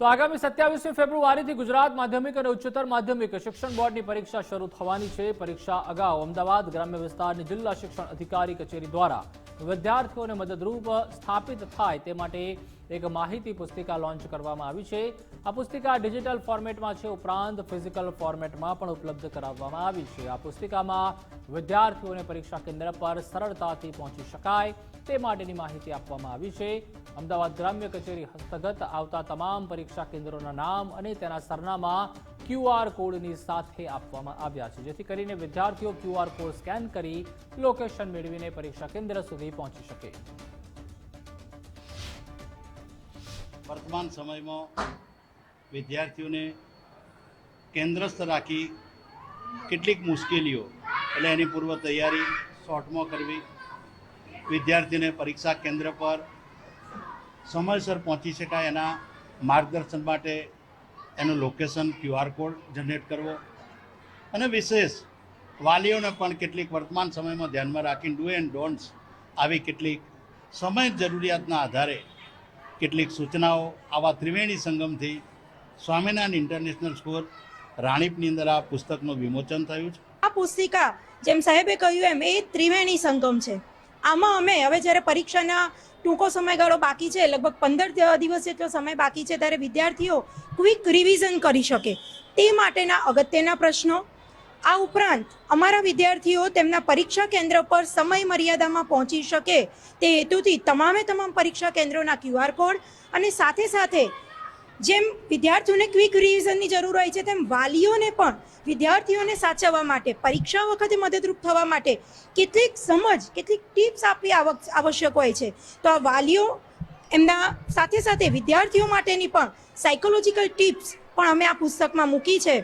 તો આગામી સત્યાવીસમી ફેબ્રુઆરીથી ગુજરાત માધ્યમિક અને ઉચ્ચતર માધ્યમિક શિક્ષણ બોર્ડની પરીક્ષા શરૂ થવાની છે. પરીક્ષા અગાઉ અમદાવાદ ગ્રામ્ય વિસ્તારની જિલ્લા શિક્ષણ અધિકારી કચેરી દ્વારા વિદ્યાર્થીઓને મદદરૂપ સ્થાપિત થાય તે માટે એક માહિતી પુસ્તિકા લોન્ચ કરવામાં આવી છે. આ પુસ્તિકા ડિજિટલ ફોર્મેટમાં છે, ઉપરાંત ફિઝિકલ ફોર્મેટમાં પણ ઉપલબ્ધ કરાવવામાં આવી છે. આ પુસ્તિકામાં વિદ્યાર્થીઓને પરીક્ષા કેન્દ્ર પર સરળતાથી પહોંચી શકાય તે માટેની માહિતી આપવામાં આવી છે. અમદાવાદ ગ્રામ્ય કચેરી હસ્તગત આવતા તમામ પરીક્ષા કેન્દ્રોના નામ અને તેના સરનામાં ક્યુઆર કોડની સાથે આપવામાં આવ્યા છે, જેથી કરીને વિદ્યાર્થીઓ ક્યુઆર કોડ સ્કેન કરી લોકેશન મેળવીને પરીક્ષા કેન્દ્ર સુધી પહોંચી શકે. વર્તમાન સમયમાં વિદ્યાર્થીઓને કેન્દ્રસ્થ રાખી કેટલીક મુશ્કેલીઓ, એટલે એની પૂર્વ તૈયારી શોર્ટમાં કરવી વિદ્યાર્થીને પરીક્ષા કેન્દ્ર પર સમયસર પહોંચી શકાય એના માર્ગદર્શન માટે એનું લોકેશન ક્યુઆર કોડ જનરેટ કરવો. અને વિશેષ વાલીઓને પણ કેટલીક વર્તમાન સમયમાં ધ્યાનમાં રાખીને ડુ એન્ડ ડોન્ટ્સ આવી કેટલીક સમય જરૂરિયાતના આધારે કેટલીક સૂચનાઓ આવા ત્રિવેણી સંગમથી સ્વામિનારાયણ ઇન્ટરનેશનલ સ્કૂલ રાણીપની અંદર આ પુસ્તકનું વિમોચન થયું છે. આ પુસ્તિકા, જેમ સાહેબે કહ્યું એમ, એ ત્રિવેણી સંગમ છે. આમાં અમે હવે જ્યારે પરીક્ષાના ટૂંકો સમયગાળો બાકી છે, લગભગ પંદર દિવસ જેટલો સમય બાકી છે, ત્યારે વિદ્યાર્થીઓ ક્વિક રિવિઝન કરી શકે. તે માટેના અગત્યના પ્રશ્નો આ ઉપરાંત અમારા વિદ્યાર્થીઓ તેમના પરીક્ષા કેન્દ્ર પર સમય મર્યાદામાં પહોંચી શકે તે હેતુથી તમામે તમામ પરીક્ષા કેન્દ્રોના ક્યુઆર કોડ અને સાથે સાથે જેમ વિદ્યાર્થીઓને ક્વિક રિવિઝનની જરૂર હોય છે, તેમ વાલીઓને પણ વિદ્યાર્થીઓને સાચવવા માટે, પરીક્ષા વખતે મદદરૂપ થવા માટે કેટલીક સમજ, કેટલીક ટિપ્સ આપવી આવશ્યક હોય છે. તો આ વાલીઓ એમના સાથે સાથે વિદ્યાર્થીઓ માટેની પણ સાયકોલોજીકલ ટિપ્સ પણ અમે આ પુસ્તકમાં મૂકી છે.